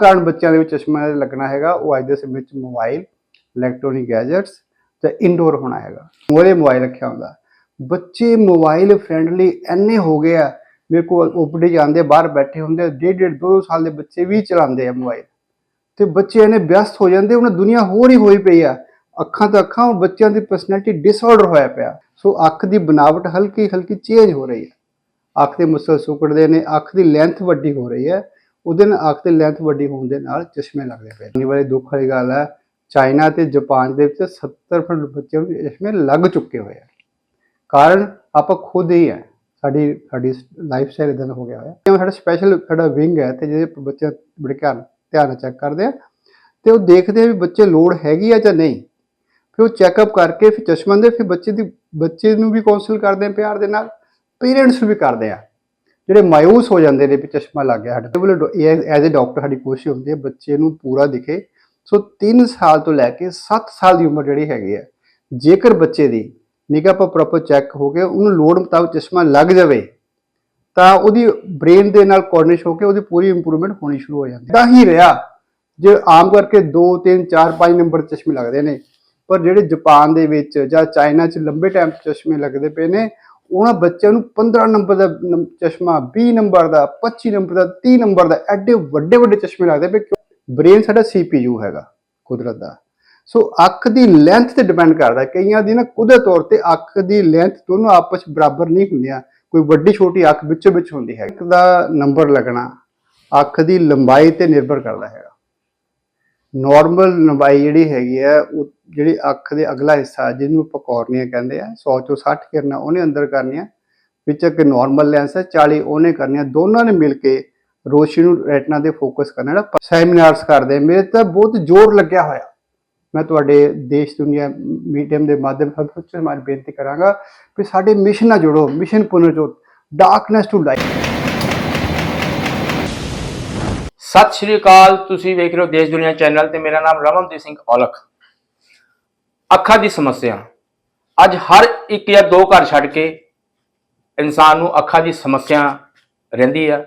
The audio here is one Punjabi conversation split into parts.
ਕਾਰਨ ਬੱਚਿਆਂ ਦੇ ਵਿੱਚ ਚਸ਼ਮਾ ਲੱਗਣਾ ਹੈਗਾ ਉਹ ਅੱਜ ਦੇ ਸਮੇਂ ਵਿੱਚ ਮੋਬਾਈਲ ਇਲੈਕਟ੍ਰੋਨਿਕ ਗੈਜਟਸ ਜਾਂ ਇਨਡੋਰ ਹੋਣਾ ਹੈਗਾ। ਮੋਰੇ ਮੋਬਾਈਲ ਰੱਖਿਆ ਹੁੰਦਾ। ਬੱਚੇ ਮੋਬਾਈਲ ਫ੍ਰੈਂਡਲੀ ਐਨੇ ਹੋ ਗਏ ਆ ਮੇਰੇ ਕੋਲ ਓਪਡੀ ਜਾਂਦੇ ਬਾਹਰ ਬੈਠੇ ਹੁੰਦੇ ਆ, ਡੇਢ ਡੇਢ ਦੋ ਸਾਲ ਦੇ ਬੱਚੇ ਵੀ ਚਲਾਉਂਦੇ ਆ ਮੋਬਾਈਲ ਤੇ ਬੱਚੇ ਇਹਨੇ ਵਿਅਸਤ ਹੋ ਜਾਂਦੇ ਉਹਨਾਂ ਦੁਨੀਆ ਹੋਰ ਹੀ ਹੋਈ ਪਈ ਆ। ਅੱਖਾਂ ਤਾਂ ਅੱਖਾਂ ਬੱਚਿਆਂ ਦੀ ਪਰਸਨੈਲਿਟੀ ਡਿਸਆਰਡਰ ਹੋਇਆ ਪਿਆ। ਸੋ ਅੱਖ ਦੀ ਬਨਾਵਟ ਹਲਕੀ ਹਲਕੀ ਚੇਂਜ ਹੋ ਰਹੀ ਹੈ ਅੱਖ ਦੇ ਮਸਲ ਸੁਕੜਦੇ ਨੇ ਅੱਖ ਦੀ ਲੈਂਥ ਵੱਡੀ ਹੋ ਰਹੀ ਹੈ ਉਹਦੇ ਨਾਲ ਅੱਖ ਦੀ ਲੈਂਥ ਵੱਡੀ ਹੋਣ ਦੇ ਨਾਲ ਚਸ਼ਮੇ ਲੱਗਦੇ ਪਏ ਨੇ। ਵਾਲੀ ਦੁੱਖ ਵਾਲੀ ਗੱਲ ਹੈ, ਚਾਈਨਾ ਤੇ ਜਾਪਾਨ ਦੇ ਵਿੱਚ 70% ਬੱਚਿਆਂ ਨੂੰ ਚਸ਼ਮੇ ਲੱਗ ਚੁੱਕੇ ਹੋਏ ਆ। ਕਾਰਨ ਆਪਾਂ ਖੁਦ ਹੀ ਹੈ ਸਾਡੀ ਸਾਡੀ ਲਾਈਫ ਸਟਾਈਲ ਇਦਾਂ ਦਾ ਹੋ ਗਿਆ ਹੋਇਆ। ਜਿਵੇਂ ਸਾਡਾ ਸਪੈਸ਼ਲ ਸਾਡਾ ਵਿੰਗ ਹੈ ਤੇ ਜਿਹਦੇ ਬੱਚੇ ਬੜੇ ਧਿਆਨ ਧਿਆਨ ਚੈੱਕ ਕਰਦੇ ਆ। ਤੇ ਉਹ ਦੇਖਦੇ ਆ ਵੀ ਬੱਚੇ ਲੋੜ ਹੈਗੀ ਆ ਜਾਂ ਨਹੀਂ। ਫਿਰ ਉਹ ਚੈੱਕਅਪ ਕਰਕੇ ਫਿਰ ਚਸ਼ਮਾ ਦੇ ਫਿਰ ਬੱਚੇ ਦੀ, ਬੱਚੇ ਨੂੰ ਵੀ ਕਾਉਂਸਲ ਕਰਦੇ ਆ ਪਿਆਰ ਦੇ ਨਾਲ ਪੇਰੈਂਟਸ ਨੂੰ ਵੀ ਕਰਦੇ ਆ। ਜਿਹੜੇ ਮਾਇੂਸ ਹੋ ਜਾਂਦੇ ਨੇ ਵੀ ਚਸ਼ਮਾ ਲੱਗ ਗਿਆ ਸਾਡੇ ਕੋਲ ਐਜ਼ ਅ ਡਾਕਟਰ ਸਾਡੀ ਕੋਸ਼ਿਸ਼ ਹੁੰਦੀ ਹੈ ਬੱਚੇ ਨੂੰ ਪੂਰਾ ਦਿਖੇ। ਸੋ 3 ਸਾਲ ਤੋਂ ਲੈ ਕੇ 7 ਸਾਲ ਦੀ ਉਮਰ ਜਿਹੜੀ ਹੈਗੀ ਹੈ, ਜੇਕਰ ਬੱਚੇ ਦੀ ਨਿਗਾਹ ਪਰ ਪ੍ਰੋਪਰ ਚੈੱਕ ਹੋ ਕੇ ਉਹਨੂੰ ਲੋੜ ਮੁਤਾਬਕ ਚਸ਼ਮਾ ਲੱਗ ਜਾਵੇ, ਤਾਂ ਉਹਦੀ ਬ੍ਰੇਨ ਦੇ ਨਾਲ ਕੋਆਰਡੀਨੇਸ਼ਨ ਹੋ ਕੇ ਉਹਦੀ ਪੂਰੀ ਇੰਪਰੂਵਮੈਂਟ ਹੋਣੀ ਸ਼ੁਰੂ ਹੋ ਜਾਂਦੀ ਹੈ। ਤਾਂ ਹੀ ਰਿਹਾ ਜੇ ਆਮ ਕਰਕੇ 2 3 4 5 ਨੰਬਰ ਚਸ਼ਮੇ ਲੱਗਦੇ ਨੇ, ਪਰ ਜਿਹੜੇ ਜਾਪਾਨ ਦੇ ਵਿੱਚ ਜਾਂ ਚਾਈਨਾ 'ਚ ਲੰਬੇ ਟਾਈਮ ਚਸ਼ਮੇ ਲੱਗਦੇ ਪਏ ਨੇ ਉਹਨਾਂ ਬੱਚਿਆਂ ਨੂੰ 15 ਨੰਬਰ ਦਾ ਨੰ- ਚਸ਼ਮਾ 20 ਨੰਬਰ ਦਾ 25 ਨੰਬਰ ਦਾ 30 ਨੰਬਰ ਦਾ, ਐਡੇ ਵੱਡੇ ਵੱਡੇ ਚਸ਼ਮੇ ਲੱਗਦੇ ਪਏ ਬ੍ਰੇਨ ਸਾਡਾ CPU ਹੈਗਾ, ਕੁਦਰਤ ਦਾ। ਸੋ ਅੱਖ ਦੀ ਲੈਂਥ ਤੇ ਡਿਪੈਂਡ ਕਰਦਾ। ਕਈਆਂ ਦੀ ਨਾ ਕੁਦਰਤ ਤੌਰ ਤੇ ਅੱਖ ਦੀ ਲੈਂਥ ਦੋਨੋਂ ਆਪਸ 'ਚ ਬਰਾਬਰ ਨਹੀਂ ਹੁੰਦੀਆਂ। ਕੋਈ ਵੱਡੀ, ਛੋਟੀ ਅੱਖ ਵਿੱਚੋਂ ਵਿੱਚ ਹੁੰਦੀ ਹੈ। ਇੱਕ ਦਾ ਨੰਬਰ ਲੱਗਣਾ, ਅੱਖ ਦੀ ਲੰਬਾਈ ਤੇ ਨਿਰਭਰ ਕਰਦਾ ਹੈਗਾ। ਨਾਰਮਲ ਲੰਬਾਈ ਜਿਹੜੀ ਹੈਗੀ ਹੈ ਉਹ ਜਿਹੜੀ ਅੱਖ ਦੇ ਅਗਲਾ ਹਿੱਸਾ ਜਿਹਨੂੰ ਆਪਾਂ ਕੋਰਨੀਆ ਕਹਿੰਦੇ ਆ 100 ਚੋਂ 60 ਕਿਰਨਾਂ ਉਹਨੇ ਅੰਦਰ ਕਰਨੀਆਂ, ਵਿੱਚ ਇੱਕ ਨਾਰਮਲ ਲੈਂਸ ਹੈ 40 ਉਹਨੇ ਕਰਨੀਆਂ, ਦੋਨਾਂ ਨੇ ਮਿਲ ਕੇ ਰੋਸ਼ਨੀ ਨੂੰ ਰੈਟਨਾ ਦੇ ਫੋਕਸ ਕਰਨਾ ਜਿਹੜਾ ਸੈਮੀਨਾਰਸ ਕਰਦੇ ਮੇਰੇ ਤਾਂ ਬਹੁਤ ਜ਼ੋਰ ਲੱਗਿਆ ਹੋਇਆ। ਮੈਂ ਤੁਹਾਡੇ ਦੇਸ਼, ਦੁਨੀਆ ਮੀਡੀਅਮ ਦੇ ਮਾਧਿਅਮ ਸਭ ਕੁਝ ਮਾਰ ਬੇਨਤੀ ਕਰਾਂਗਾ ਕਿ ਸਾਡੇ ਮਿਸ਼ਨ ਨਾਲ ਜੁੜੋ mission Punarjot darkness to light ਸਤਿ ਸ਼੍ਰੀ ਅਕਾਲ, ਤੁਸੀਂ ਵੇਖ ਰਹੇ ਹੋ ਦੇਸ਼ ਦੁਨੀਆ ਚੈਨਲ ਤੇ ਮੇਰਾ ਨਾਮ ਰਮਨਦੀਪ ਸਿੰਘ ਔਲਖ। ਅੱਖਾਂ ਦੀ ਸਮੱਸਿਆ। ਅੱਜ ਹਰ ਇੱਕ ਜਾਂ ਦੋ ਘਰ ਛੱਡ ਕੇ ਇਨਸਾਨ ਨੂੰ ਅੱਖਾਂ ਦੀ ਸਮੱਸਿਆ ਰਹਿੰਦੀ ਆ।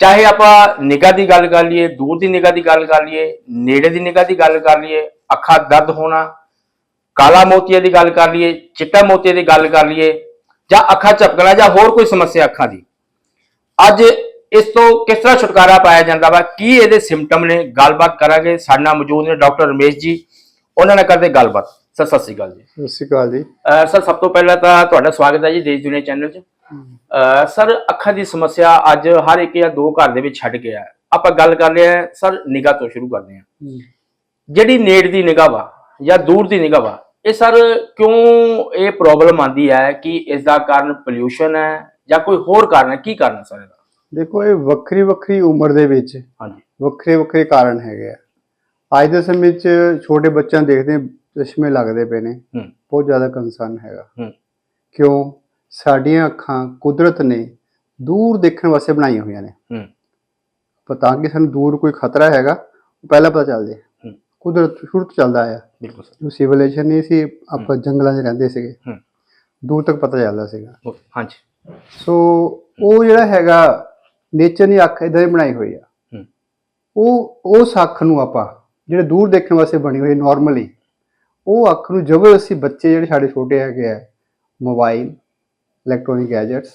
ਚਾਹੇ ਆਪਾਂ ਨਿਗਾਹ ਦੀ ਗੱਲ ਕਰ ਲਈਏ, ਦੂਰ ਦੀ ਨਿਗਾਹ ਦੀ ਗੱਲ ਕਰ ਲਈਏ, ਨੇੜੇ ਦੀ ਨਿਗਾਹ ਦੀ ਗੱਲ ਕਰ ਲਈਏ, ਅੱਖਾਂ ਦਰਦ ਹੋਣਾ, ਕਾਲਾ ਮੋਤੀਆ ਦੀ ਗੱਲ ਕਰ ਲਈਏ, ਚਿੱਟਾ ਮੋਤੀਆ ਦੀ ਗੱਲ ਕਰ ਲਈਏ, ਜਾਂ ਅੱਖਾਂ ਝਪਕਣਾ ਜਾਂ ਹੋਰ ਕੋਈ ਸਮੱਸਿਆ ਅੱਖਾਂ ਦੀ। ਅੱਜ ਇਸ ਤੋਂ ਕਿਸ ਤਰ੍ਹਾਂ ਛੁਟਕਾਰਾ ਪਾਇਆ ਜਾਂਦਾ ਵਾ? ਕੀ ਇਹਦੇ ਸਿੰਪਟਮ ਨੇ? ਗੱਲਬਾਤ ਕਰਾਂਗੇ। ਸਾਡੇ ਨਾਲ ਮੌਜੂਦ ਨੇ ਡਾਕਟਰ ਰਮੇਸ਼ ਜੀ। ਉਹਨਾਂ ਨਾਲ ਕਰਦੇ ਗੱਲਬਾਤ। ਸਰ ਸਤਿ ਸ਼੍ਰੀ ਅਕਾਲ ਜੀ। ਸਤਿ ਸ਼੍ਰੀ ਅਕਾਲ ਜੀ। ਸਰ ਸਭ ਤੋਂ ਪਹਿਲਾਂ ਤਾਂ ਤੁਹਾਡਾ ਸਵਾਗਤ ਹੈ ਜੀ ਦੇਸ਼ ਦੁਨੀਆ ਚੈਨਲ 'ਚ। ਸਰ ਅੱਖਾਂ ਦੀ ਸਮੱਸਿਆ ਅੱਜ ਹਰ ਇੱਕ ਜਾਂ ਦੋ ਘਰ ਦੇ ਵਿੱਚ ਛੱਡ ਗਿਆ ਆਪਾਂ ਗੱਲ ਕਰ ਰਹੇ ਹਾਂ ਸਰ ਨਿਗਾਹ ਤੋਂ ਸ਼ੁਰੂ ਕਰਦੇ ਹਾਂ। ਜਿਹੜੀ ਨੇੜ ਦੀ ਨਿਗਾਹ ਵਾ ਜਾਂ ਦੂਰ ਦੀ ਨਿਗਾਹ ਵਾ ਇਹ ਸਰ ਕਿਉਂ ਇਹ ਪ੍ਰੋਬਲਮ ਆਂਦੀ ਹੈ ਕਿ ਇਸ ਦਾ ਕਾਰਨ ਪੋਲਿਊਸ਼ਨ ਹੈ ਜਾਂ ਕੋਈ ਹੋਰ ਕਾਰਨ ਹੈ? ਕੀ ਕਾਰਨ ਸਰ ਇਹਦਾ? ਦੇਖੋ ਇਹ ਵੱਖਰੀ ਵੱਖਰੀ ਉਮਰ ਦੇ ਵਿੱਚ ਹਾਂਜੀ। ਵੱਖਰੇ ਵੱਖਰੇ ਕਾਰਨ ਹੈਗੇ ਆ। ਅੱਜ ਦੇ ਸਮੇਂ 'ਚ ਛੋਟੇ ਬੱਚਿਆਂ ਦੇਖਦੇ ਚਸ਼ਮੇ ਲੱਗਦੇ ਪਏ ਨੇ। ਬਹੁਤ ਜ਼ਿਆਦਾ ਕੰਸਰਨ ਹੈਗਾ। ਕਿਉਂ? ਸਾਡੀਆਂ ਅੱਖਾਂ ਕੁਦਰਤ ਨੇ ਦੂਰ ਦੇਖਣ ਵਾਸਤੇ ਬਣਾਈਆਂ ਹੋਈਆਂ ਨੇ। ਹੂੰ। ਪਤਾ ਕਿ ਸਾਨੂੰ ਦੂਰ ਕੋਈ ਖਤਰਾ ਹੈਗਾ ਉਹ ਪਹਿਲਾਂ ਪਤਾ ਚੱਲ ਜੇ ਕੁਦਰਤ ਸ਼ੁਰੂ ਤੋਂ ਚੱਲਦਾ ਆਇਆ। ਬਿਲਕੁਲ ਸਰ। ਸਿਵਲਾਈਜੇਸ਼ਨ ਨਹੀਂ ਸੀ ਆਪਾਂ ਜੰਗਲਾਂ 'ਚ ਰਹਿੰਦੇ ਸੀਗੇ। ਹੂੰ। ਦੂਰ ਤੱਕ ਪਤਾ ਚੱਲਦਾ ਸੀਗਾ। ਹਾਂਜੀ। ਸੋ ਉਹ ਜਿਹੜਾ ਹੈਗਾ ਨੇਚਰ ਨੇ ਅੱਖ ਇਦਾਂ ਹੀ ਬਣਾਈ ਹੋਈ ਆ। ਉਹ ਉਸ ਅੱਖ ਨੂੰ ਆਪਾਂ ਜਿਹੜੇ ਦੂਰ ਦੇਖਣ ਵਾਸਤੇ ਬਣੀ ਹੋਈ ਨਾਰਮਲੀ ਉਹ ਅੱਖ ਨੂੰ ਜ਼ਬਰਦਸਤੀ ਬੱਚੇ ਜਿਹੜੇ ਸਾਡੇ ਛੋਟੇ ਹੈਗੇ ਆ ਮੋਬਾਈਲ ਇਲੈਕਟ੍ਰੋਨਿਕ ਗੈਜਟਸ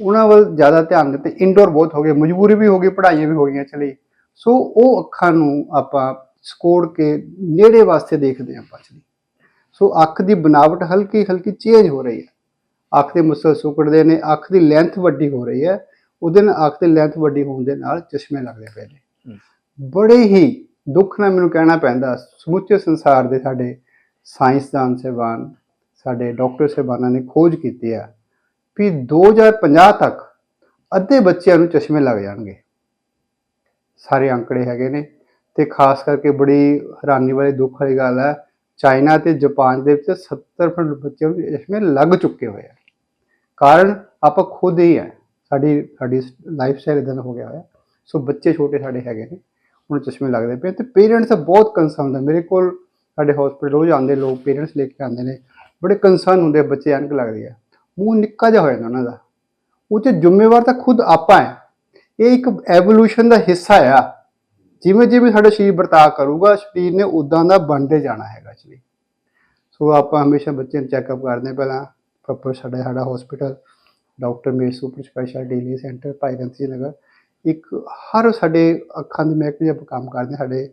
ਉਹਨਾਂ ਵੱਲ ਜ਼ਿਆਦਾ ਧਿਆਨ ਦਿੱਤੇ। ਇਨਡੋਰ ਬਹੁਤ ਹੋ ਗਏ ਮਜਬੂਰੀ ਵੀ ਹੋ ਗਈ ਪੜ੍ਹਾਈਆਂ ਵੀ ਹੋ ਗਈਆਂ ਚਲੀ ਸੋ ਉਹ ਅੱਖਾਂ ਨੂੰ ਆਪਾਂ ਸਕੋੜ ਕੇ ਨੇੜੇ ਵਾਸਤੇ ਦੇਖਦੇ ਆਪਾਂ ਚਲੀ ਸੋ ਅੱਖ ਦੀ ਬਨਾਵਟ ਹਲਕੀ ਹਲਕੀ ਚੇਂਜ ਹੋ ਰਹੀ ਹੈ। ਅੱਖ ਦੇ ਮੁਸਲ ਸੁਕੜਦੇ ਨੇ ਅੱਖ ਦੀ ਲੈਂਥ ਵੱਡੀ ਹੋ ਰਹੀ ਹੈ। ਉਹਦੇ ਨਾਲ ਅੱਖ ਦੀ ਲੈਂਥ ਵੱਡੀ ਹੋਣ ਦੇ ਨਾਲ ਚਸ਼ਮੇ ਲੱਗਦੇ ਪਏ ਨੇ। ਬੜੇ ਹੀ ਦੁੱਖ ਨਾਲ ਮੈਨੂੰ ਕਹਿਣਾ ਪੈਂਦਾ ਸਮੁੱਚੇ ਸੰਸਾਰ ਦੇ ਸਾਡੇ ਸਾਇੰਸਦਾਨ ਸਹਿਬਾਨ ਸਾਡੇ ਡਾਕਟਰ ਸਹਿਬਾਨਾਂ ਨੇ ਖੋਜ ਕੀਤੀ ਆ ਵੀ 2050 ਤੱਕ ਅੱਧੇ ਬੱਚਿਆਂ ਨੂੰ ਚਸ਼ਮੇ ਲੱਗ ਜਾਣਗੇ। ਸਾਰੇ ਅੰਕੜੇ ਹੈਗੇ ਨੇ ਤੇ ਖਾਸ ਕਰਕੇ ਬੜੀ ਹੈਰਾਨੀ ਵਾਲੀ ਦੁੱਖ ਵਾਲੀ ਗੱਲ ਹੈ ਚਾਈਨਾ ਤੇ ਜਾਪਾਨ ਦੇ ਵਿੱਚ 70% ਬੱਚਿਆਂ ਨੂੰ ਚਸ਼ਮੇ ਲੱਗ ਚੁੱਕੇ ਹੋਏ ਆ। ਕਾਰਨ ਆਪਾਂ ਖੁਦ ਹੀ ਹੈ ਸਾਡੀ ਸਾਡੀ ਲਾਈਫ ਸਟਾਈਲ ਇਦਾਂ ਦਾ ਹੋ ਗਿਆ ਹੋਇਆ। ਸੋ ਬੱਚੇ ਛੋਟੇ ਸਾਡੇ ਹੈਗੇ ਨੇ ਉਹਨਾਂ ਚਸ਼ਮੇ ਲੱਗਦੇ ਪਏ ਤੇ ਪੇਰੈਂਟਸ ਦਾ ਬਹੁਤ ਕੰਸਰਨ ਹੈ ਮੇਰੇ ਕੋਲ ਸਾਡੇ ਹਸਪੀਟਲ ਰੋਜ਼ ਆਉਂਦੇ ਲੋਕ ਪੇਰੈਂਟਸ ਲੈ ਕੇ ਆਉਂਦੇ ਨੇ। ਬੜੇ ਕੰਸਰਨ ਹੁੰਦੇ ਆ, ਬੱਚੇ ਐਨਕ ਲੱਗਦੀ ਆ। ਮੂੰਹ ਨਿੱਕਾ ਜਿਹਾ ਹੋ ਜਾਂਦਾ ਉਹਨਾਂ ਦਾ। ਉਹ 'ਚ ਜ਼ਿੰਮੇਵਾਰ ਤਾਂ ਖੁਦ ਆਪਾਂ ਹੈ। ਇਹ ਇੱਕ ਐਵੋਲੂਸ਼ਨ ਦਾ ਹਿੱਸਾ ਆ। ਜਿਵੇਂ ਜਿਵੇਂ ਸਾਡਾ ਸਰੀਰ ਵਰਤਾਅ ਕਰੂਗਾ ਸਰੀਰ ਨੇ ਉਦਾਂ ਦਾ ਬਣਦੇ ਜਾਣਾ ਹੈਗਾ ਐਕਚੁਅਲੀ ਸੋ ਆਪਾਂ ਹਮੇਸ਼ਾ ਬੱਚਿਆਂ ਨੂੰ ਚੈੱਕਅਪ ਕਰਦੇ ਹਾਂ ਪਹਿਲਾਂ। ਪ੍ਰੋਪਰ ਸਾਡਾ ਸਾਡਾ ਹਸਪੀਟਲ ਡਾਕਟਰ ਮੇਰ super speciality centre Bhai Ranjit Nagar. ਇੱਕ ਹਰ ਸਾਡੇ ਅੱਖਾਂ ਦੇ ਮਹਿਕਮੇ ਆਪਾਂ ਕੰਮ ਕਰਦੇ ਹਾਂ, ਸਾਡੇ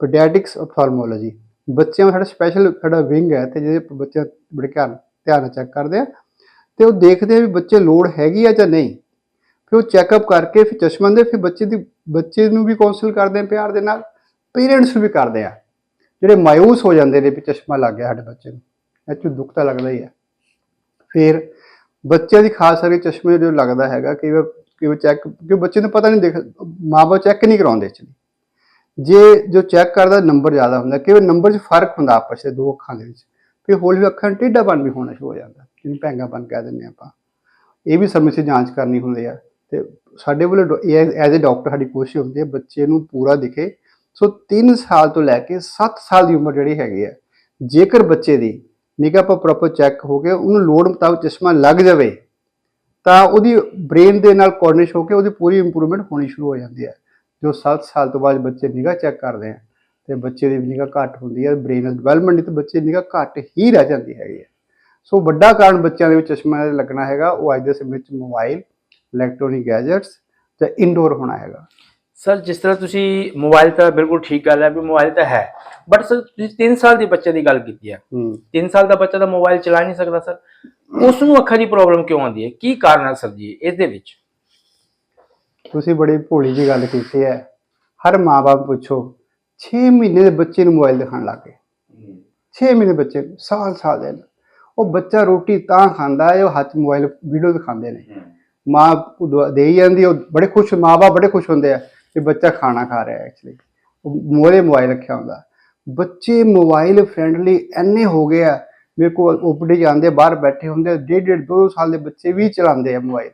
ਪੀਡੀਆਟ੍ਰਿਕਸ ਆਪਥਾਲਮੋਲੋਜੀ ਬੱਚਿਆਂ ਦਾ ਸਾਡਾ ਸਪੈਸ਼ਲ ਸਾਡਾ ਵਿੰਗ ਹੈ ਤੇ ਜਿਹਦੇ ਆਪਾਂ ਬੱਚੇ ਬੜੇ ਧਿਆਨ ਧਿਆਨ ਚੈੱਕ ਕਰਦੇ ਆ ਤੇ ਉਹ ਦੇਖਦੇ ਆ ਵੀ ਬੱਚੇ ਲੋੜ ਹੈਗੀ ਆ ਜਾਂ ਨਹੀਂ। ਫਿਰ ਉਹ ਚੈੱਕਅਪ ਕਰਕੇ ਫਿਰ ਚਸ਼ਮਾ ਦੇ ਫਿਰ ਬੱਚੇ ਦੀ ਬੱਚੇ ਨੂੰ ਵੀ ਕਾਉਂਸਲ ਕਰਦੇ ਆ ਪਿਆਰ ਦੇ ਨਾਲ ਪੇਰੈਂਟਸ ਨੂੰ ਵੀ ਕਰਦੇ ਆ ਜਿਹੜੇ ਮਾਇੂਸ ਹੋ ਜਾਂਦੇ ਨੇ ਵੀ ਚਸ਼ਮਾ ਲੱਗ ਗਿਆ ਸਾਡੇ ਬੱਚੇ ਨੂੰ, ਇਹ 'ਚ ਦੁੱਖ ਤਾਂ ਲੱਗਦਾ ਹੀ ਹੈ। ਫਿਰ ਬੱਚਿਆਂ ਦੀ ਖਾਸ ਕਰਕੇ ਚਸ਼ਮੇ ਜੋ ਲੱਗਦਾ ਹੈਗਾ ਕਿ ਉਹ ਕਿ ਚੈੱਕ ਕਿ ਬੱਚੇ ਨੂੰ ਪਤਾ ਨਹੀਂ ਦੇਖ ਮਾਪੇ ਚੈੱਕ ਨਹੀਂ ਕਰਾਉਂਦੇ ਐਕਚੁਅਲੀ ਜੇ, ਜੋ ਚੈੱਕ ਕਰਦਾ ਨੰਬਰ ਜ਼ਿਆਦਾ ਹੁੰਦਾ, ਕਿ ਨੰਬਰ 'ਚ ਫ਼ਰਕ ਹੁੰਦਾ ਆਪਸ ਵਿੱਚ ਦੋ ਅੱਖਾਂ ਦੇ ਵਿੱਚ, ਫਿਰ ਹੌਲੀ ਹੌਲੀ ਅੱਖਾਂ ਟੇਢਾਪਨ ਵੀ ਹੋਣਾ ਸ਼ੁਰੂ ਹੋ ਜਾਂਦਾ ਜਿਹਨੂੰ ਭੈਂਗਾਪਨ ਕਹਿ ਦਿੰਦੇ ਆਪਾਂ। ਇਹ ਵੀ ਸਮੇਂ ਸਿਰ ਜਾਂਚ ਕਰਨੀ ਹੁੰਦੀ ਆ, ਤੇ ਸਾਡੇ ਵੱਲੋਂ ਐਜ਼ ਅ ਡਾਕਟਰ ਸਾਡੀ ਕੋਸ਼ਿਸ਼ ਹੁੰਦੀ ਹੈ ਬੱਚੇ ਨੂੰ ਪੂਰਾ ਦਿਖੇ। ਸੋ 3 ਸਾਲ ਤੋਂ ਲੈ ਕੇ 7 ਸਾਲ ਦੀ ਉਮਰ ਜਿਹੜੀ ਹੈਗੀ ਆ, ਜੇਕਰ ਬੱਚੇ ਦੀ ਨਿਗਾਹ ਪਰ ਪ੍ਰੋਪਰ ਚੈੱਕ ਹੋ ਕੇ ਉਹਨੂੰ ਲੋੜ ਮੁਤਾਬਕ ਚਸ਼ਮਾ ਲੱਗ ਜਾਵੇ, ਤਾਂ ਉਹਦੀ ਬ੍ਰੇਨ ਦੇ ਨਾਲ ਕੋਆਰਡੀਨੇਸ਼ਨ ਹੋ ਕੇ ਉਹਦੀ ਪੂਰੀ ਇੰਪਰੂਵਮੈਂਟ ਹੋਣੀ ਸ਼ੁਰੂ ਹੋ ਜਾਂਦੀ ਹੈ, ਜੋ 7 ਸਾਲ ਤੋਂ ਬਾਅਦ ਬੱਚੇ ਨਿਗਾਹ ਚੈੱਕ ਕਰਦੇ ਆ, ਤੇ ਬੱਚੇ ਦੀ ਨਿਗਾਹ ਘੱਟ ਹੁੰਦੀ ਹੈ ਬ੍ਰੇਨ ਡਿਵੈਲਪਮੈਂਟ ਤੇ ਬੱਚੇ ਦੀ ਨਿਗਾਹ ਘੱਟ ਹੀ ਰਹਿ ਜਾਂਦੀ ਹੈਗੀ ਹੈ। ਸੋ ਵੱਡਾ ਕਾਰਨ ਬੱਚਿਆਂ ਦੇ ਵਿੱਚ ਚਸ਼ਮਾ ਲੱਗਣਾ ਹੈਗਾ, ਉਹ ਅੱਜ ਦੇ ਸਮੇਂ ਵਿੱਚ ਮੋਬਾਈਲ ਇਲੈਕਟ੍ਰੋਨਿਕ ਗੈਜਟਸ ਤੇ ਇਨਡੋਰ ਹੋਣਾ ਹੈਗਾ। ਸਰ ਜਿਸ ਤਰ੍ਹਾਂ ਤੁਸੀਂ ਮੋਬਾਈਲ ਤਾਂ ਬਿਲਕੁਲ ਠੀਕ ਗੱਲ ਹੈ ਵੀ ਮੋਬਾਈਲ ਤਾਂ ਹੈ ਬਟ ਸਰ ਤੁਸੀਂ 3 ਸਾਲ ਦੇ ਬੱਚੇ ਦੀ ਗੱਲ ਕੀਤੀ ਹੈ। ਹੂੰ। 3 ਸਾਲ ਦਾ ਬੱਚਾ ਤਾਂ ਮੋਬਾਈਲ ਚਲਾ ਨਹੀਂ ਸਕਦਾ ਸਰ। ਉਸ ਨੂੰ ਅੱਖਾਂ ਦੀ ਪ੍ਰੋਬਲਮ ਕਿਉਂ ਆਉਂਦੀ ਹੈ? ਕੀ ਕਾਰਨ ਹੈ ਸਰ ਜੀ ਇਸ ਦੇ ਵਿੱਚ? ਤੁਸੀਂ ਬੜੀ ਭੋਲੀ ਜੀ ਗੱਲ ਕੀਤੀ ਹੈ। ਹਰ ਮਾਪੇ ਪੁੱਛੋ 6 ਮਹੀਨੇ ਦੇ ਬੱਚੇ ਨੂੰ ਮੋਬਾਈਲ ਦਿਖਾਉਣ ਲੱਗ ਗਏ। 6 ਮਹੀਨੇ ਬੱਚੇ ਨੂੰ, ਸਾਲ ਸਾਲ ਦੇ। ਉਹ ਬੱਚਾ ਰੋਟੀ ਤਾਂ ਖਾਂਦਾ ਹੈ ਉਹ ਹੱਥ ਮੋਬਾਈਲ ਵੀਡੀਓ ਦਿਖਾਉਂਦੇ ਨੇ। ਮਾਂ ਦੁਆ- ਦੇਈ ਜਾਂਦੀ ਉਹ ਬੜੇ ਖੁਸ਼ ਮਾਪੇ ਬੜੇ ਖੁਸ਼ ਹੁੰਦੇ ਆ। ਕਿ ਬੱਚਾ ਖਾਣਾ ਖਾ ਰਿਹਾ ਐਕਚੁਅਲੀ ਉਹ ਮੋਰੇ ਮੋਬਾਈਲ ਰੱਖਿਆ ਹੁੰਦਾ। ਬੱਚੇ ਮੋਬਾਈਲ ਫ੍ਰੈਂਡਲੀ ਐਨੇ ਹੋ ਗਏ ਆ ਮੇਰੇ ਕੋਲ ਓਪਡੀ ਜਾਂਦੇ ਆ, ਬਾਹਰ ਬੈਠੇ ਹੁੰਦੇ ਆ, ਡੇਢ ਡੇਢ ਦੋ ਸਾਲ ਦੇ ਬੱਚੇ ਵੀ ਚਲਾਉਂਦੇ ਆ ਮੋਬਾਈਲ।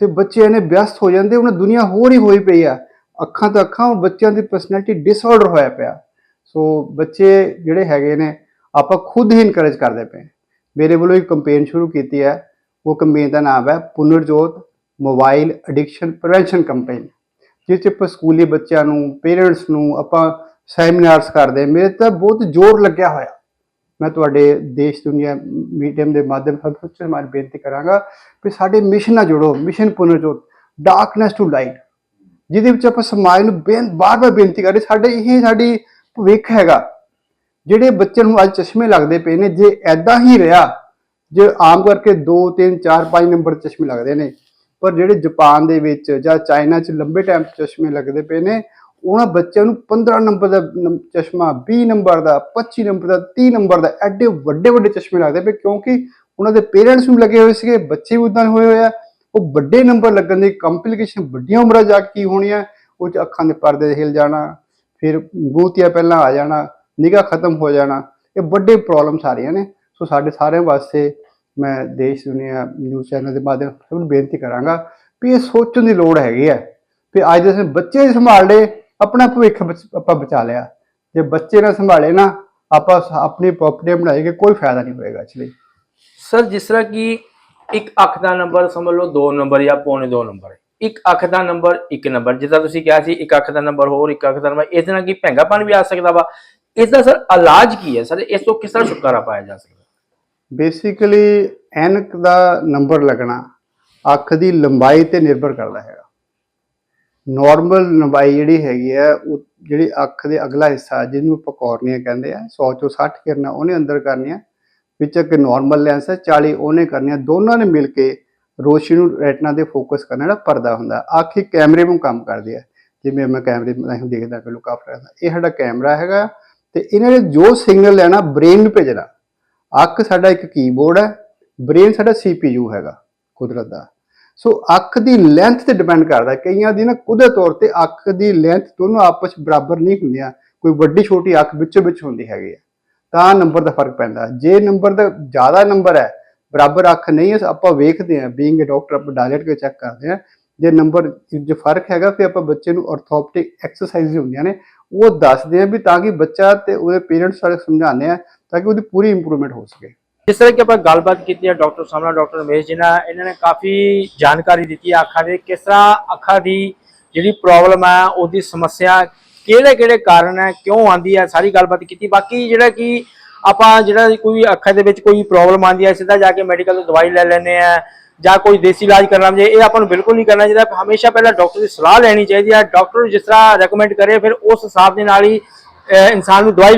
ਤੇ ਬੱਚੇ ਇਹਨੇ ਵਿਅਸਤ ਹੋ ਜਾਂਦੇ ਉਹਨਾਂ ਦੁਨੀਆ ਹੋਰ ਹੀ ਹੋਈ ਪਈ ਆ। ਅੱਖਾਂ ਤੋਂ ਅੱਖਾਂ ਬੱਚਿਆਂ ਦੀ ਪਰਸਨੈਲਿਟੀ ਡਿਸਆਰਡਰ ਹੋਇਆ ਪਿਆ। ਸੋ ਬੱਚੇ ਜਿਹੜੇ ਹੈਗੇ ਨੇ ਆਪਾਂ ਖੁਦ ਹੀ ਇਨਕਰੇਜ ਕਰਦੇ ਪਏ ਮੇਰੇ ਵੱਲੋਂ ਇੱਕ ਕੰਪੇਨ ਸ਼ੁਰੂ ਕੀਤੀ ਹੈ। ਉਹ ਕੰਪੇਨ ਦਾ ਨਾਮ ਹੈ Punarjot mobile addiction prevention campaign ਜਿਸ 'ਚ ਆਪਾਂ ਸਕੂਲੀ ਬੱਚਿਆਂ ਨੂੰ ਪੇਰੈਂਟਸ ਨੂੰ ਆਪਾਂ ਸੈਮੀਨਾਰਸ ਕਰਦੇ ਮੇਰੇ ਤਾਂ ਬਹੁਤ ਜ਼ੋਰ ਲੱਗਿਆ ਹੋਇਆ। ਮੈਂ ਤੁਹਾਡੇ ਦੇਸ਼, ਦੁਨੀਆ ਮੀਡੀਅਮ ਦੇ ਮਾਧਿਅਮ ਨਾਲ ਸੱਚੇ ਮਾਰ ਬੇਨਤੀ ਕਰਾਂਗਾ ਕਿ ਸਾਡੇ ਮਿਸ਼ਨ ਨਾਲ ਜੁੜੋ। Mission Punarjot darkness to light ਜਿਹਦੇ ਵਿੱਚ ਆਪਾਂ ਸਮਾਜ ਨੂੰ ਬੇਨ, ਬਾਰ-ਬਾਰ ਬੇਨਤੀ ਕਰਦੇ ਸਾਡੇ ਇਹ ਸਾਡੀ ਭਵਿੱਖ ਹੈਗਾ। ਜਿਹੜੇ ਬੱਚੇ ਨੂੰ ਅੱਜ ਚਸ਼ਮੇ ਲੱਗਦੇ ਪਏ ਨੇ, ਜੇ ਐਦਾਂ ਹੀ ਰਿਹਾ, ਜੇ ਆਮ ਕਰਕੇ 2 3 4 5 ਨੰਬਰ ਚਸ਼ਮੇ ਲੱਗਦੇ ਨੇ ਪਰ ਜਿਹੜੇ ਜਾਪਾਨ ਦੇ ਵਿੱਚ ਜਾਂ ਚਾਈਨਾ 'ਚ ਲੰਬੇ ਟਾਈਮ ਚਸ਼ਮੇ ਲੱਗਦੇ ਪਏ ਨੇ, ਉਹਨਾਂ ਬੱਚਿਆਂ ਨੂੰ 15 ਨੰਬਰ ਦਾ ਨੰ- ਚਸ਼ਮਾ 20 ਨੰਬਰ ਦਾ 25 ਨੰਬਰ ਦਾ 30 ਨੰਬਰ ਦਾ ਐਡੇ ਵੱਡੇ ਵੱਡੇ ਚਸ਼ਮੇ ਲੱਗਦੇ ਪਏ ਕਿਉਂਕਿ ਉਹਨਾਂ ਦੇ ਪੇਰੈਂਟਸ ਵੀ ਲੱਗੇ ਹੋਏ ਸੀਗੇ, ਬੱਚੇ ਵੀ ਉਦਾਂ ਹੋਏ ਹੋਏ ਆ। ਉਹ ਵੱਡੇ ਨੰਬਰ ਲੱਗਣ ਦੀ ਕੰਪਲਿਕੇਸ਼ਨ ਵੱਡੀਆਂ ਉਮਰਾਂ ਜਾ ਕੇ ਕੀ ਹੋਣੀਆਂ ਉਹ 'ਚ ਅੱਖਾਂ ਦੇ ਪਰਦੇ ਹਿਲ ਜਾਣਾ, ਫਿਰ ਮੂਤੀਆ ਪਹਿਲਾਂ ਆ ਜਾਣਾ, ਨਿਗਾਹ ਖਤਮ ਹੋ ਜਾਣਾ, ਇਹ ਵੱਡੇ ਪ੍ਰੋਬਲਮਸ ਆ ਰਹੀਆਂ ਨੇ। ਸੋ ਸਾਡੇ ਸਾਰਿਆਂ ਵਾਸਤੇ ਮੈਂ ਦੇਸ਼ ਦੁਨੀਆ ਨਿਊਜ਼ ਚੈਨਲ ਦੇ ਮਾਧਿਅਮ ਸਭ ਨੂੰ ਬੇਨਤੀ ਕਰਾਂਗਾ ਵੀ ਇਹ ਸੋਚਣ ਦੀ ਲੋੜ ਹੈਗੀ ਹੈ ਵੀ ਅੱਜ ਦੇ ਬੱਚੇ ਸੰਭਾਲ ਲਏ ਆਪਣਾ ਭਵਿੱਖ ਬਚ- ਆਪਾਂ ਬਚਾ ਲਿਆ। ਜੇ ਬੱਚੇ ਨਾ ਸੰਭਾਲੇ ਨਾ, ਆਪਾਂ ਸ- ਆਪਣੀ ਪ੍ਰਾਪਰਟੀ ਬਣਾਏਗੇ ਕੋਈ ਫਾਇਦਾ ਨਹੀਂ ਹੋਏਗਾ ਐਕਚੁਅਲੀ ਸਰ, ਜਿਸ ਤਰ੍ਹਾਂ ਕਿ ਇੱਕ ਅੱਖ ਦਾ ਨੰਬਰ ਸਮਝ ਲਓ 2 ਨੰਬਰ ਜਾਂ ਪੌਣੇ 2 ਨੰਬਰ ਇੱਕ ਅੱਖ ਦਾ ਨੰਬਰ ਇੱਕ ਨੰਬਰ ਜਿੱਦਾਂ ਤੁਸੀਂ ਕਿਹਾ ਸੀ, ਇੱਕ ਅੱਖ ਦਾ ਨੰਬਰ ਹੋਰ, ਇੱਕ ਅੱਖ ਦਾ ਨੰਬਰ ਇਸ ਨਾਲ ਕੀ ਭੈਂਗਾਪਨ ਵੀ ਆ ਸਕਦਾ ਵਾ? ਇਸ ਦਾ ਸਰ ਇਲਾਜ ਕੀ ਹੈ? ਸਰ, ਇਸ ਤੋਂ ਕਿਸ ਤਰ੍ਹਾਂ ਛੁਟਕਾਰਾ ਪਾਇਆ ਜਾ ਸਕਦਾ? ਬੇਸਿਕਲੀ ਐਨਕ ਦਾ ਨੰਬਰ ਲੱਗਣਾ ਅੱਖ ਦੀ ਲੰਬਾਈ ਤੇ ਨਿਰਭਰ ਕਰਦਾ ਹੈਗਾ। ਨਾਰਮਲ ਲੰਬਾਈ ਜਿਹੜੀ ਹੈਗੀ ਹੈ, ਉਹ ਜਿਹੜੀ ਅੱਖ ਦੇ ਅਗਲਾ ਹਿੱਸਾ ਜਿਹਨੂੰ ਆਪਾਂ ਕਹਿੰਦੇ ਆ 100 ਚੋਂ 60 ਕਿਰਨਾਂ ਉਹਨੇ ਅੰਦਰ ਕਰਨੀਆਂ ਵਿੱਚ ਇੱਕ ਨਾਰਮਲ ਲੈਂਸ ਹੈ 40 ਉਹਨੇ ਕਰਨੀਆਂ ਦੋਨਾਂ ਨੇ ਮਿਲ ਕੇ ਰੋਸ਼ਨੀ ਨੂੰ ਰੈਟਨਾ ਦੇ ਫੋਕਸ ਕਰਨ ਜਿਹੜਾ ਪਰਦਾ ਹੁੰਦਾ। ਅੱਖ ਹੀ ਕੈਮਰੇ ਨੂੰ ਕੰਮ ਕਰਦੀ ਹੈ। ਜਿਵੇਂ ਮੈਂ ਕੈਮਰੇ ਨਾਲ ਦੇਖਦਾ ਕਿ ਲੁੱਕ ਆਫ ਇਹ ਸਾਡਾ ਕੈਮਰਾ ਹੈਗਾ ਤੇ ਇਹਨਾਂ ਨੇ ਜੋ ਸਿਗਨਲ ਲੈਣਾ ਬ੍ਰੇਨ ਨੂੰ ਭੇਜਣਾ। ਅੱਖ ਸਾਡਾ ਇੱਕ ਕੀਬੋਰਡ ਹੈ ਬ੍ਰੇਨ ਸਾਡਾ CPU ਹੈਗਾ, ਕੁਦਰਤ ਦਾ। ਸੋ ਅੱਖ ਦੀ ਲੈਂਥ ਤੇ ਡਿਪੈਂਡ ਕਰਦਾ ਕਈਆਂ ਦੀ ਨਾ ਕੁਦਰਤ ਤੌਰ ਤੇ ਅੱਖ ਦੀ ਲੈਂਥ ਦੋਨੋਂ ਆਪਸ 'ਚ ਬਰਾਬਰ ਨਹੀਂ ਹੁੰਦੀਆਂ। ਕੋਈ ਵੱਡੀ, ਛੋਟੀ ਅੱਖ ਵਿੱਚੋਂ ਵਿੱਚ ਹੁੰਦੀ ਹੈਗੀ ਹੈ। ਤਾਂ ਨੰਬਰ ਦਾ ਫ਼ਰਕ ਪੈਂਦਾ। ਜੇ ਨੰਬਰ ਦਾ ਜ਼ਿਆਦਾ ਨੰਬਰ ਹੈ, ਬਰਾਬਰ ਅੱਖ ਨਹੀਂ ਹੈ, ਆਪਾਂ ਵੇਖਦੇ ਹਾਂ ਬੀਇੰਗ ਅ ਡਾਕਟਰ ਆਪਾਂ ਡਾਇਲਟ ਕੇ ਚੈੱਕ ਕਰਦੇ ਹਾਂ। ਜੇ ਨੰਬਰ ਜੇ ਫ਼ਰਕ ਹੈਗਾ, ਫਿਰ ਆਪਾਂ ਬੱਚੇ ਨੂੰ ਆਰਥੋਪਟਿਕ ਐਕਸਰਸਾਈਜ਼ ਹੁੰਦੀਆਂ ਨੇ, ਉਹ ਦੱਸਦੇ ਆ ਵੀ ਤਾਂ ਕਿ ਬੱਚਾ ਤੇ ਉਹਦੇ ਪੇਰੈਂਟਸ ਸਾਰੇ ਸਮਝਾਉਂਦੇ ਆ ਤਾਂ ਕਿ ਉਹਦੀ ਪੂਰੀ ਇੰਪਰੂਵਮੈਂਟ ਹੋ ਸਕੇ। ਜਿਸ ਤਰ੍ਹਾਂ ਕਿ ਆਪਾਂ ਗੱਲਬਾਤ ਕੀਤੀ ਹੈ ਡਾਕਟਰ ਸਾਹਮਣਾ, ਡਾਕਟਰ ਰਮੇਸ਼ ਜੀ ਨਾਲ, ਇਹਨਾਂ ਨੇ ਕਾਫੀ ਜਾਣਕਾਰੀ ਦਿੱਤੀ ਹੈ ਅੱਖਾਂ ਦੇ, ਕਿਸ ਤਰ੍ਹਾਂ ਅੱਖਾਂ ਦੀ ਜਿਹੜੀ ਪ੍ਰੋਬਲਮ ਹੈ, ਉਹਦੀ ਸਮੱਸਿਆ ਕਿਹੜੇ ਕਿਹੜੇ ਕਾਰਨ ਹੈ, ਕਿਉਂ ਆਂਦੀ ਹੈ, ਸਾਰੀ ਗੱਲਬਾਤ ਕੀਤੀ। ਬਾਕੀ ਜਿਹੜਾ ਕਿ ਆਪਾਂ ਜਿਹੜਾ ਕੋਈ ਅੱਖਾਂ ਦੇ ਵਿੱਚ ਕੋਈ ਪ੍ਰੋਬਲਮ ਆਂਦੀ ਹੈ, ਸਿੱਧਾ ਜਾ ਕੇ ਮੈਡੀਕਲ ਤੋਂ ਦਵਾਈ ਲੈ ਲੈਂਦੇ ਆ ਜਾਂ ਕੋਈ ਦੇਸੀ ਇਲਾਜ ਕਰਨਾ ਜੇ, ਇਹ ਆਪਾਂ ਨੂੰ ਬਿਲਕੁਲ ਨਹੀਂ ਕਰਨਾ ਚਾਹੀਦਾ। ਹਮੇਸ਼ਾ ਪਹਿਲਾਂ ਡਾਕਟਰ ਦੀ ਸਲਾਹ ਲੈਣੀ ਚਾਹੀਦੀ ਹੈ। ਡਾਕਟਰ ਜਿਸ ਤਰ੍ਹਾਂ ਰეკਮੈਂਡ ਕਰੇ, ਫਿਰ ਉਸ ਹਿਸਾਬ ਦੇ ਨਾਲ ਹੀ ਇਨਸਾਨ ਨੂੰ ਦਵਾਈ